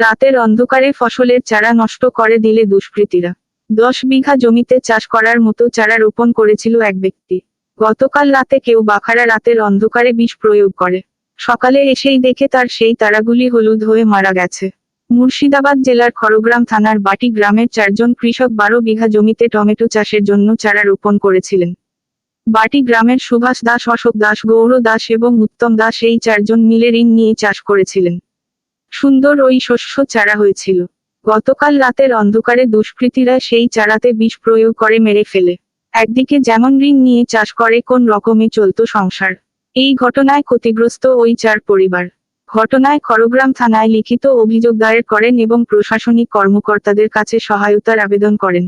রাতের অন্ধকারে ফসলের চারা নষ্ট করে দিলে দুষ্কৃতীরা। দশ বিঘা জমিতে চাষ করার মতো চারা রোপণ করেছিল এক ব্যক্তি। গতকাল রাতে কেউ বাখারা রাতের অন্ধকারে বিষ প্রয়োগ করে। সকালে এসেই দেখে তার সেই তারাগুলি হলুদ হয়ে মারা গেছে। মুর্শিদাবাদ জেলার খড়গ্রাম থানার বাটি গ্রামের চারজন কৃষক বারো বিঘা জমিতে টমেটো চাষের জন্য চারা রোপণ করেছিলেন। বাটি গ্রামের সুভাষ দাস, অশোক দাস, গৌর দাস এবং উত্তম দাস এই চারজন মিলে ঋণ নিয়ে চাষ করেছিলেন। সুন্দর ওই শস্য চারা হয়েছিল। গতকাল রাতের অন্ধকারে দুষ্কৃতীরা সেই চারাতে বিষ প্রয়োগ করে মেরে ফেলে। একদিকে যেমন ঋণ নিয়ে চাষ করে, কোন রকমে চলতো সংসার। এই ঘটনায় ক্ষতিগ্রস্ত ওই চার পরিবার। ঘটনায় খড়গ্রাম থানায় লিখিত অভিযোগ দায়ের করেন এবং প্রশাসনিক কর্মকর্তাদের কাছে সহায়তার আবেদন করেন।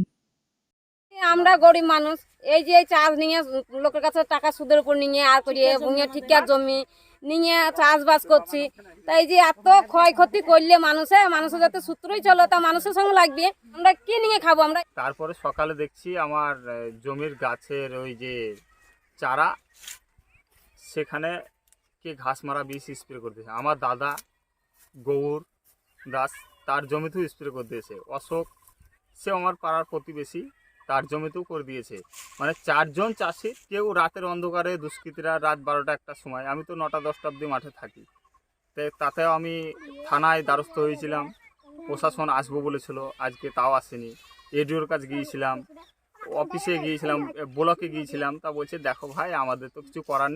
আমরা গরিব মানুষ, এই যে চাষ নিয়ে লোকের কাছে টাকা সুদের উপর নিয়ে আর করিয়ে ঠিকার জমি নিয়ে চাষবাস করছি। তাই যে এত ক্ষয়ক্ষতি করলে মানুষে মানুষের যাতে সূত্রই চলো, তা মানুষের সঙ্গে লাগবে। আমরা কি নিয়ে খাব আমরা? তারপরে সকালে দেখছি আমার জমির গাছের ওই যে চারা, সেখানে কে ঘাস মারা বিষ স্প্রে করতেছে আমার দাদা, গৌর দাস, তার জমিতেও স্প্রে করে দিয়েছে। অশোক সে আমার পাড়ার প্রতিবেশী। তার জমিতেও করে দিয়েছে। মানে চারজন চাষি, কেউ রাতের অন্ধকারে, দুষ্কৃতীরা রাত বারোটা একটার সময়। আমি তো নটা, দশটা অব্দি মাঠে থাকি। তাতেও আমি থানায় দ্বারস্থ হয়েছিলাম। প্রশাসন আসব বলেছিল, আজকে তাও আসেনি। এডিওর কাছে গিয়েছিলাম, অফিসে গিয়েছিলাম, ব্লকে গিয়েছিলাম। তা বলছে, দেখো ভাই, আমাদের তো কিছু করার নেই।